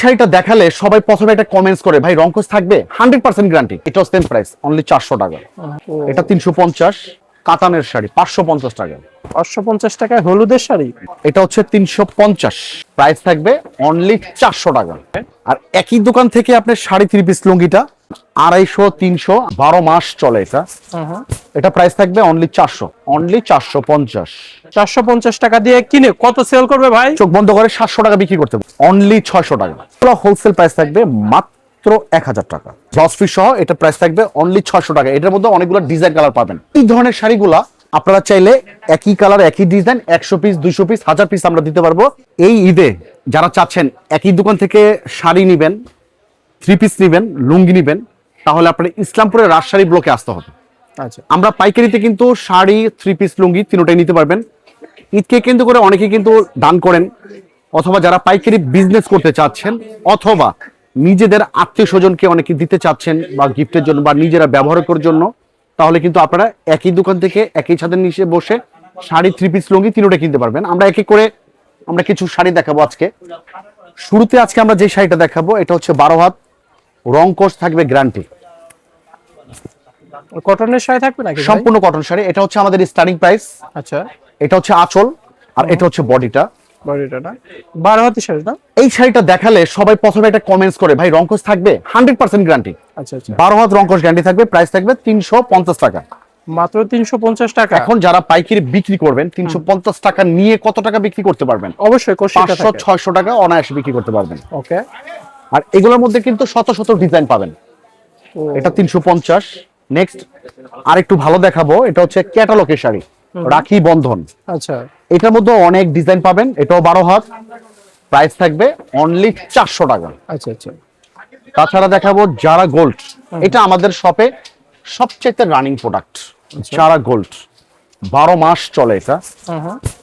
শাড়িটা দেখালে সবাই প্রথমে একটা কমেন্টস করে ভাই রংকস থাকবে? হান্ড্রেড পার্সেন্ট গ্যারান্টি এটাও সেম প্রাইস অনলি চারশো টাকা। এটা তিনশো পঞ্চাশ কাতানের শাড়ি পাঁচশো পঞ্চাশ টাকা। পাঁচশো পঞ্চাশ টাকায় হলুদের শাড়ি? এটা হচ্ছে তিনশো পঞ্চাশ। প্রাইস থাকবে অনলি চারশো টাকা। আর একই দোকান থেকে আপনার সাড়ে থ্রি পিস লুঙ্গিটা আড়াইশো তিনশো বারো মাস চলে এটা। এটা প্রাইস থাকবে অনলি চারশো অনলি চারশো পঞ্চাশ। চারশো পঞ্চাশ টাকা দিয়ে কিনে কত সেল করবে ভাই? চোখ বন্ধ করে সাতশো টাকা বিক্রি করতে অনলি ছয়শো টাকা। হোলসেল প্রাইস থাকবে মাত্র এক হাজার টাকা। ফিস সহ এটা প্রাইস থাকবে অনলি ছয়শো টাকা। এটার মধ্যে অনেকগুলো ডিজাইন কালার পাবেন। এই ধরনের শাড়িগুলা আপনারা চাইলে একই কালার একই ডিজাইন একশো পিস দুইশো পিস হাজার পিস আমরা দিতে পারব। এই ঈদে যারা চাচ্ছেন একই দোকান থেকে শাড়ি নিবেন থ্রি পিস নিবেন লুঙ্গি নিবেন তাহলে আপনার ইসলামপুরের রাজশাড়ি ব্লকে আসতে হবে। আমরা পাইকারিতে কিন্তু শাড়ি থ্রি পিস লুঙ্গি তিনোটাই নিতে পারবেন। ঈদকে কেন্দ্র করে অনেকে কিন্তু দান করেন, অথবা যারা পাইকারি বিজনেস করতে চাচ্ছেন, অথবা নিজেদের আত্মীয় স্বজনকে অনেকে দিতে চাচ্ছেন বা গিফটের জন্য বা নিজেরা ব্যবহার করার জন্য, তাহলে কিন্তু আপনারা একই দোকান থেকে একই ছাদের নিচে বসে শাড়ি থ্রি পিস লুঙ্গি তিনোটা কিনতে পারবেন। আমরা এক এক করে, আমরা কিছু শাড়ি দেখাবো আজকে। শুরুতে আজকে আমরা যে শাড়িটা দেখাবো, এটা হচ্ছে বারো হাত, রং কোর্স থাকবে গ্যারান্টি কটনের শাড়ি থাকবে নাকি সম্পূর্ণ কটন শাড়ি। এটা হচ্ছে আমাদের স্টার্টিং প্রাইস আচ্ছা। এটা হচ্ছে আঁচল আর এটা হচ্ছে বডিটা বডিটা না? বারো হাতি শাড়ি এই শাড়িটা দেখালে সবাই প্রথমে একটা কমেন্টস করে। ভাই রংকস থাকবে? হান্ড্রেড পার্সেন্ট গ্যারান্টি আচ্ছা আচ্ছা। বারো হাত রংকস গ্যারান্টি থাকবে প্রাইস থাকবে তিনশো পঞ্চাশ টাকা। মাত্র তিনশো পঞ্চাশ টাকা? এখন যারা পাইকারি বিক্রি করবেন তিনশো পঞ্চাশ টাকা নিয়ে কত টাকা বিক্রি করতে পারবেন? অবশ্যই পাঁচশো ছয়শো টাকা অনায়াসে বিক্রি করতে পারবেন। ওকে। আর এগুলোর মধ্যে কিন্তু শত শত ডিজাইন পাবেন। এটা তিনশো পঞ্চাশ। নেক্সট আর একটু ভালো দেখাবো এটা হচ্ছে ক্যাটালগের শাড়ি রাখি বন্ধন। আচ্ছা। এটার মধ্যে অনেক ডিজাইন পাবেন এটাও বারো হাত প্রাইস থাকবে অনলি চারশো টাকা। আচ্ছা আচ্ছা। তাছাড়া দেখাবো যারা গোল্ড এটা আমাদের শপে সবচেয়ে রানিং প্রোডাক্ট যারা গোল্ড বারো মাস চলে এটা।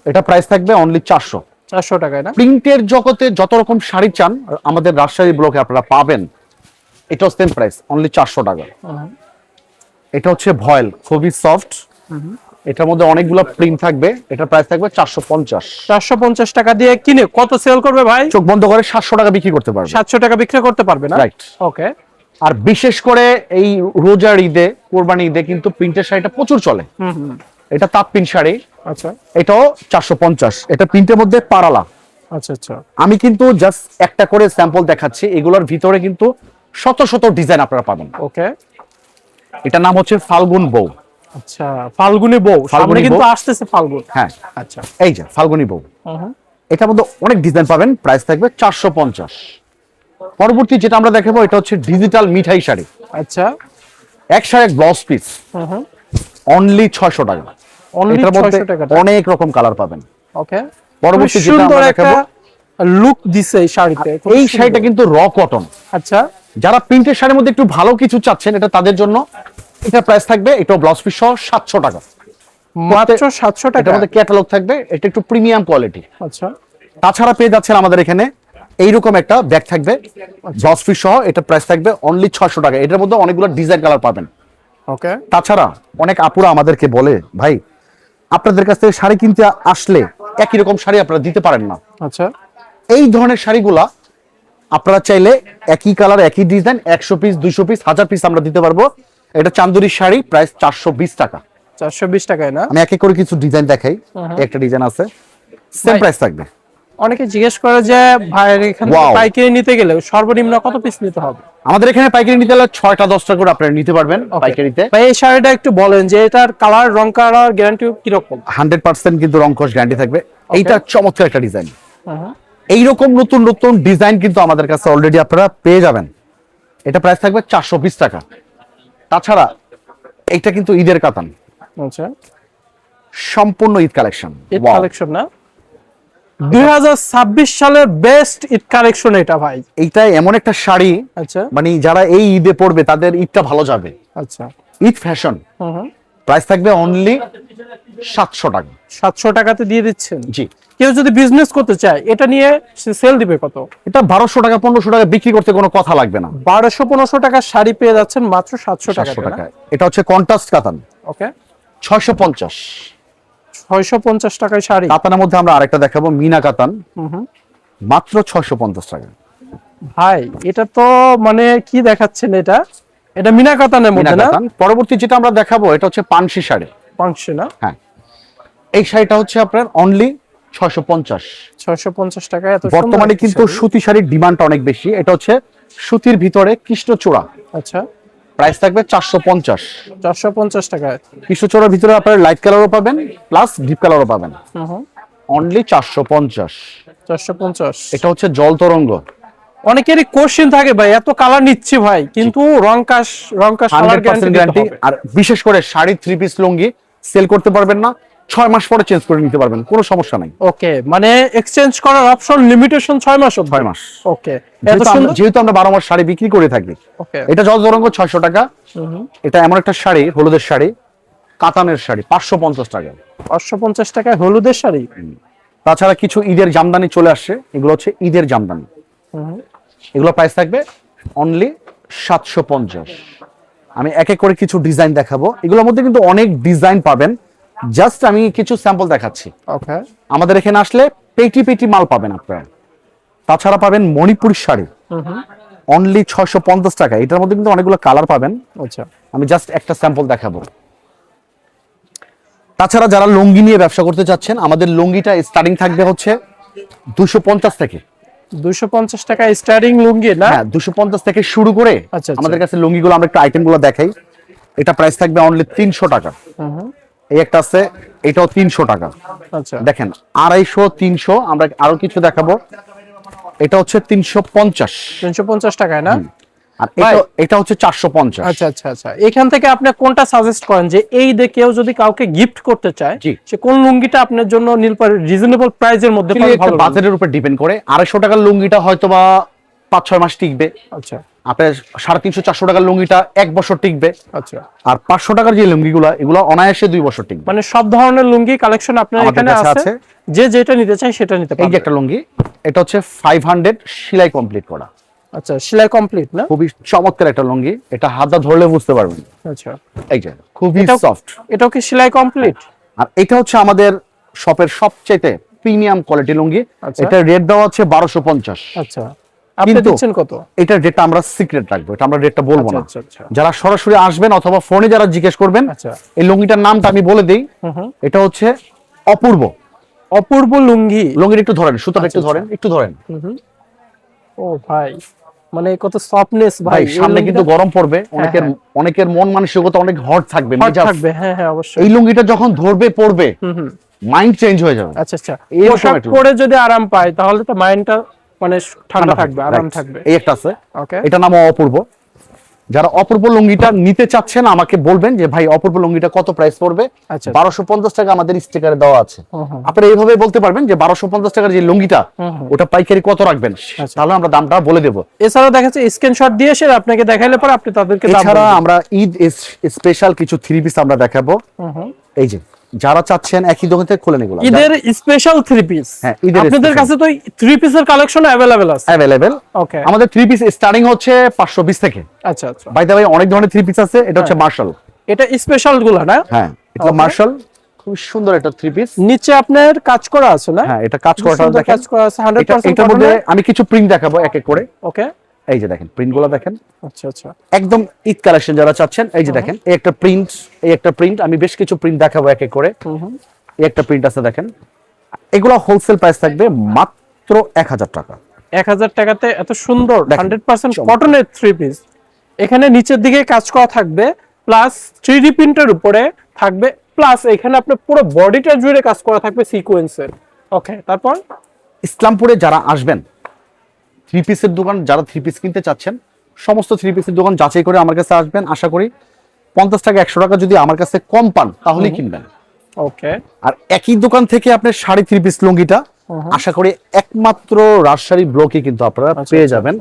এটা প্রাইস থাকবে অনলি চারশো। চারশো টাকায় না? প্রিন্টের জগতে যত রকম শাড়ি চান আমাদের রাজশাহী ব্লকে আপনারা পাবেন এটাও সেম প্রাইস অনলি চারশো টাকা। এটা হচ্ছে ভয়েল খুবই সফট এটার মধ্যে অনেকগুলো প্রিন্ট থাকবে। এটা প্রাইস থাকবে চারশো পঞ্চাশ। চারশো পঞ্চাশ টাকা দিয়ে কিনে কত সেল করবে ভাই? চোখ বন্ধ করে সাতশো টাকা বিক্রি করতে পারবে। সাতশো টাকা বিক্রি করতে পারবে না? রাইট ওকে আর বিশেষ করে এই রোজার ঈদে কোরবানি ঈদে কিন্তু প্রিন্টের শাড়িটা প্রচুর চলে। এটা তাপ প্রিন্ট শাড়ি। আচ্ছা। এটাও চারশো পঞ্চাশ। এটা প্রিন্টের মধ্যে পারালা। আচ্ছা আচ্ছা। আমি কিন্তু জাস্ট একটা করে স্যাম্পল দেখাচ্ছি। এগুলোর ভিতরে কিন্তু শত শত ডিজাইন আপনারা পাবেন। ওকে এটার নাম হচ্ছে ফাল্গুন বউ। আচ্ছা ফাল্গুনি বউ। সামনে কিন্তু আসতেছে ফাল্গুন। হ্যাঁ। আচ্ছা। এই যে ফাল্গুনি বউ। এটার মধ্যে অনেক ডিজাইন পাবেন প্রাইস থাকবে চারশো পঞ্চাশ। পরবর্তী যেটা আমরা দেখাবো এটা হচ্ছে ডিজিটাল মিঠাই শাড়ি। আচ্ছা। এক শাড়ি এক ব্লাউজ পিস অনলি ছয়শো টাকা। এটার মধ্যে অনেক রকম কালার পাবেন। ওকে পরবর্তী যেটা আমরা দেখাবো লুক দিছে এই শাড়িতে এই শাড়িটা কিন্তু র কটন আচ্ছা। যারা প্রিন্টের শাড়ির মধ্যে একটু ভালো কিছু চাচ্ছেন এটা তাদের জন্য এটা প্রাইস থাকবে এটা ব্লাউজ পিস সহ সাতশো টাকা। মাত্র সাতশো টাকা? ক্যাটালগ থাকবে এটা একটু প্রিমিয়াম কোয়ালিটি আচ্ছা। তাছাড়া পেয়ে যাচ্ছেন আমাদের এখানে এইরকম একটা ব্যাগ থাকবে ব্লাউজ পিস সহ এটা প্রাইস থাকবে অনলি ছয়শো টাকা। এটার মধ্যে অনেকগুলো ডিজাইন কালার পাবেন। ওকে। তাছাড়া অনেক আপুরা আমাদেরকে বলে ভাই আপনাদের কাছ থেকে শাড়ি কিনতে আসলে একই রকম শাড়ি আপনারা দিতে পারেন না। আচ্ছা। এই ধরনের শাড়িগুলা আপনারা চাইলে একই কালার একই ডিজাইন একশো পিস দুইশো পিস হাজার পিস আমরা দিতে পারব। এটা চান্দুরি শাড়ি প্রাইস চারশো বিশ টাকা। চারশো বিশ টাকায় না? আমি এক এক করে কিছু ডিজাইন দেখাই। একটা ডিজাইন আছে। সেম প্রাইস থাকবে। অনেকে জিজ্ঞেস করে যে ভাইয়ের এখানে পাইকারি নিতে গেলে সর্বনিম্ন কত পিস নিতে হবে? আমাদের এখানে পাইকারি নিতে হলে ছয়টা দশটা করে আপনারা নিতে পারবেন. পাইকারিতে। ভাই এই শাড়িটা একটু বলেন যে এটার কালার রং কালার গ্যারান্টি কীরকম? হান্ড্রেড পার্সেন্ট কিন্তু রং রংকশ গ্যারান্টি থাকবে। এইটা চমৎকার একটা ডিজাইন এইরকম নতুন নতুন ডিজাইন কিন্তু আমাদের কাছে অলরেডি আপনারা পেয়ে যাবেন। এটা প্রাইস থাকবে চারশো বিশ টাকা। তাছাড়া এইটা কিন্তু ঈদের কাতান। আচ্ছা। সম্পূর্ণ ঈদ কালেকশন ঈদ কালেকশন না? দু হাজার ছাব্বিশ সালের বেস্ট ঈদ কালেকশন এটা ভাই। এইটা এমন একটা শাড়ি। আচ্ছা। মানে যারা এই ঈদে পড়বে তাদের ঈদটা ভালো যাবে। আচ্ছা। ঈদ ফ্যাশন প্রাইস থাকবে অনলি সাতশো টাকা। সাতশো টাকাতে দিয়ে দিচ্ছেন? জি। কেউ যদি বিজনেস করতে চায় এটা নিয়ে সেল দিবে কত? এটা বারোশো টাকা পনেরোশো টাকা বিক্রি করতে কোনো কথা লাগবে না। বারোশো পনেরোশো টাকার শাড়ি পেয়ে যাচ্ছেন মাত্র সাতশো টাকা সাতশো টাকায়। এটা হচ্ছে কন্ট্রাস্ট কাতান। ওকে। ছয়শো পঞ্চাশ। ছয়শো পঞ্চাশ টাকায় শাড়ি। কাতানের মধ্যে আমরা আরেকটা দেখাবো মিনা কাতান। মাত্র ছয়শো পঞ্চাশ টাকা। ভাই এটা তো মানে কি দেখাচ্ছেন এটা? এটা মিনা কাতানের মধ্যে না? পরবর্তী যেটা আমরা দেখাবো এটা হচ্ছে পানসি শাড়ি। পাঁচশো না? হ্যাঁ। এই শাড়িটা হচ্ছে আপনার অনলি ছয়শো পঞ্চাশ। ছয়শো পঞ্চাশ টাকা এত বর্তমানে কিন্তু সুতি শাড়ির ডিমান্ডটা অনেক বেশি। এটা হচ্ছে সুতির ভিতরে কৃষ্ণচূড়া। আচ্ছা। প্রাইস থাকবে চারশো পঞ্চাশ। চারশো পঞ্চাশ টাকায়। কৃষ্ণচূড়ার ভিতরে আপনার লাইট কালারও পাবেন প্লাস ডিপ কালারও পাবেন। অনলি চারশো পঞ্চাশ। চারশো পঞ্চাশ। এটা হচ্ছে জল তরঙ্গ। অনেকেরই কোশ্চেন থাকে ভাই এত কালার নিচ্ছি ভাই কিন্তু রং কাশ রং কাশ কালার গ্যারান্টি আর বিশেষ করে sari three piece lungi sale করতে পারবেন না ছয় মাস পরে চেঞ্জ করে নিতে পারবেন কোনো সমস্যা নাই। ওকে মানে এক্সচেঞ্জ করার অপশন লিমিটেশন ছয় মাস ছয় মাস। ওকে যেহেতু আমরা- সুন্দর যেহেতু আমরা বারো মাস শাড়ি বিক্রি করে থাকি এটা জল তরঙ্গ ছয়শো টাকা এটা এমন একটা শাড়ি হলুদের শাড়ি কাতানের শাড়ি পাঁচশো পঞ্চাশ টাকা। পাঁচশো পঞ্চাশ টাকায় হলুদের শাড়ি? তাছাড়া কিছু ঈদের জামদানি চলে আসছে এগুলো হচ্ছে ঈদের জামদানি। এগুলো প্রাইস থাকবে অনলি সাতশো পঞ্চাশ। আমি এক এক করে কিছু ডিজাইন দেখাবো। এগুলোর মধ্যে কিন্তু অনেক ডিজাইন পাবেন। জাস্ট আমি কিছু স্যাম্পল দেখাচ্ছি। ওকে আমাদের এখানে আসলে পেটি পেটি মাল পাবেন আপনারা। তাছাড়া পাবেন মণিপুরি শাড়ি। অনলি ছয়শো পঞ্চাশ টাকা। এটার মধ্যে কিন্তু অনেকগুলো কালার পাবেন। আচ্ছা। আমি জাস্ট একটা স্যাম্পল দেখাবো। তাছাড়া যারা লুঙ্গি নিয়ে ব্যবসা করতে চাচ্ছেন আমাদের লুঙ্গিটা স্টার্টিং থাকবে হচ্ছে দুশো পঞ্চাশ থেকে। দুইশো পঞ্চাশ টাকা স্টারিং লুঙ্গি না? হ্যাঁ দুশো পঞ্চাশ থেকে শুরু করে আচ্ছা, আচ্ছা। আমাদের কাছে লুঙ্গিগুলো আমরা একটু আইটেমগুলো দেখাই। এটা প্রাইস থাকবে অনলি তিনশো টাকা। এই একটা আছে এটাও তিনশো টাকা। আচ্ছা। দেখেন আড়াইশো তিনশো আমরা আরও কিছু দেখাবো। এটা হচ্ছে তিনশো পঞ্চাশ। তিনশো পঞ্চাশ টাকায় না? আর। এটা এটা হচ্ছে চারশো পঞ্চাশ। আচ্ছা আচ্ছা আচ্ছা। এখান থেকে আপনি কোনটা সাজেস্ট করেন যে এই দিয়ে কেউ যদি কাউকে গিফট করতে চায়। সে কোন লুঙ্গিটা আপনার জন্য নীলপার রিজনেবল প্রাইজের মধ্যে বাজারের উপর ডিপেন্ড করে। আড়াইশো টাকার লুঙ্গিটা হয়তো বা পাঁচ ছয় মাস টিকবে। আচ্ছা। আপনার সাড়ে তিনশো চারশো টাকার লুঙ্গিটা এক বছর টিকবে। আচ্ছা। আর পাঁচশো টাকার যে লুঙ্গিগুলো এগুলো অনায়াসে দুই বছর টিকবে। মানে সব ধরনের লুঙ্গি কালেকশন আপনার এখানে আছে। যে যেটা নিতে চায় সেটা নিতে এই যে একটা লুঙ্গি এটা হচ্ছে ফাইভ হান্ড্রেড সেলাই কমপ্লিট করা। আচ্ছা সেলাই কমপ্লিট না? খুবই চমৎকার একটা লুঙ্গি। এটা হাতটা ধরলে বুঝতে পারবেন। আচ্ছা। এই যে খুবই সফট এটাও কি সেলাই কমপ্লিট আর এটা হচ্ছে আমাদের শপের সবচেয়ে প্রিমিয়াম কোয়ালিটি লুঙ্গি। আচ্ছা। এটা রেট দেওয়া হচ্ছে বারোশো পঞ্চাশ। আচ্ছা। আপনি দিচ্ছেন কত? এটা রেটটা আমরা সিক্রেট রাখব এটা আমরা রেটটা বলব না। আচ্ছা, আচ্ছা। যারা সরাসরি আসবেন অথবা ফোনে যারা জিজ্ঞেস করবেন। এই লুঙ্গিটার নামটা আমি বলে দিই। এটা হচ্ছে অপূর্ব। অপূর্ব লুঙ্গি। লুঙ্গির একটু ধরেন সুতাটা একটু ধরেন একটু ধরেন। ও ভাই। মানে কত সফটনেস ভাই সামনে কিন্তু গরম পড়বে অনেকের হ্যাঁ। অনেকের মন মানসিকতা অনেক হট থাকবে মেজাজ। থাকবে হ্যাঁ হ্যাঁ অবশ্যই। এই লুঙ্গিটা যখন ধরবে পড়বে মাইন্ড চেঞ্জ হয়ে যাবে। আচ্ছা আচ্ছা। পোশাক পরে যদি আরাম পায় তাহলে তো মাইন্ডটা মানে ঠান্ডা থাকবে। আরাম থাকবে। এই একটা আছে। ওকে এটা নাম অপূর্ব। যারা অপূর্ব লুঙ্গিটা নিতে চাচ্ছেন আমাকে বলবেন যে ভাই অপূর্ব লুঙ্গিটা কত প্রাইস পড়বে আচ্ছা। বারোশো পঞ্চাশ টাকা আমাদের স্টিকারে দেওয়া আছে। আপনারা এইভাবে বলতে পারবেন যে বারোশো পঞ্চাশ টাকার যে লুঙ্গিটা। ওটা পাইকারি কত রাখবেন আচ্ছা। তাহলে আমরা দামটা বলে দেবো এছাড়া দেখা যাচ্ছে স্ক্রিনশট দিয়ে এসে আপনাকে দেখাইলে পরে আপনি তাদেরকে এছাড়া আমরা ঈদ স্পেশাল কিছু থ্রি পিস আমরা দেখাবো। এই যে যারা চাচ্ছেন একই দোকান থেকে খুলে নিগুলো ঈদের স্পেশাল থ্রি পিস হ্যাঁ, ঈদের আপনাদের কাছে তো থ্রি পিসের কালেকশন অ্যাভেলেবেল আছে। অ্যাভেলেবেল ওকে আমাদের থ্রি পিস স্টার্টিং হচ্ছে পাঁচশো বিশ থেকে। আচ্ছা আচ্ছা। বাই দা ভাই অনেক ধরনের থ্রি পিস আছে। এটা হচ্ছে মার্শাল এটা স্পেশালগুলা না? হ্যাঁ এটা মার্শাল খুব সুন্দর একটা থ্রি পিস নিচে আপনার কাজ করা আছে না? হ্যাঁ এটা কাজ করাটা সুন্দর দেখেন। কাজ করা আছে 100% এটা- এটার মধ্যে আমি কিছু প্রিন্ট দেখাবো এক এক করে। ওকে এই যে দেখেন প্রিন্টগুলো দেখেন। আচ্ছা আচ্ছা। একদম ঈদ কালেকশন যারা চাচ্ছেন এই যে দেখেন এই একটা প্রিন্ট এই একটা প্রিন্ট আমি বেশ কিছু প্রিন্ট দেখাবো এক এক করে। এই একটা প্রিন্ট আছে দেখেন। এগুলো হোলসেল প্রাইস থাকবে মাত্র এক হাজার টাকা। এক হাজার টাকাতে এত সুন্দর হান্ড্রেড পার্সেন্ট। কটনের থ্রি পিস এখানে নিচের দিকে কাজ করা থাকবে প্লাস থ্রি ডি প্রিন্টের উপরে থাকবে প্লাস এখানে আপনার পুরো বডিটা জুড়ে কাজ করা থাকবে সিকোয়েন্সের ওকে তারপর? ইসলামপুরে যারা আসবেন থ্রি পিসের দোকান যারা থ্রি পিস কিনতে চাচ্ছেন সমস্ত থ্রি পিসের দোকান যাচাই করে আমার কাছে আসবেন। আশা করি পঞ্চাশ টাকা একশো টাকা যদি আমার কাছে কম পান তাহলেই কিনবেন। ওকে। আর একই দোকান থেকে আপনার সাড়ে থ্রি পিস লুঙ্গিটা আশা করি একমাত্র রাজশাহী ব্লকে কিন্তু আপনারা পেয়ে যাবেন।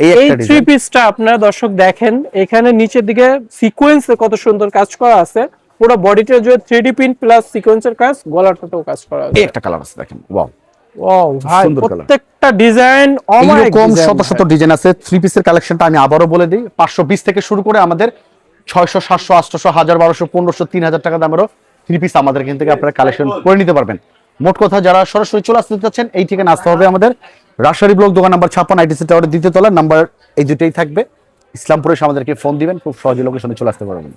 এই এই থ্রি পিসটা আপনারা দর্শক দেখেন এখানে নিচের দিকে সিকোয়েন্সে কত সুন্দর কাজ করা আছে। পুরো বডিটা জুড়ে থ্রি ডি প্রিন্ট প্লাস সিকোয়েন্সের কাজ গলাটাতেও কাজ করা আছে। একটা কালার আছে দেখেন। ওয়াও ও ভাই প্রত্যেকটা ডিজাইন এইরকম শত শত ডিজাইন আছে। থ্রি পিসের কালেকশনটা আমি আবারও বলে দিই। পাঁচশো বিশ থেকে শুরু করে আমাদের ছয়শো সাতশো আটশো হাজার বারোশো পনেরোশো তিন হাজার টাকা দামেরও থ্রি পিস আমাদের এখান থেকে আপনারা কালেকশন করে নিতে পারবেন। মোট কথা যারা সরাসরি চলে আসতে চাচ্ছেন এই ঠিকানা আসতে হবে আমাদের রাজশাহী ব্লক দোকান নাম্বার আইটিসি টাওয়ারের দ্বিতীয় তলার নাম্বার এই দুটোই থাকবে। ইসলামপুরে আমাদেরকে ফোন দিবেন খুব সহজে লোকেশনে চলে আসতে পারবেন।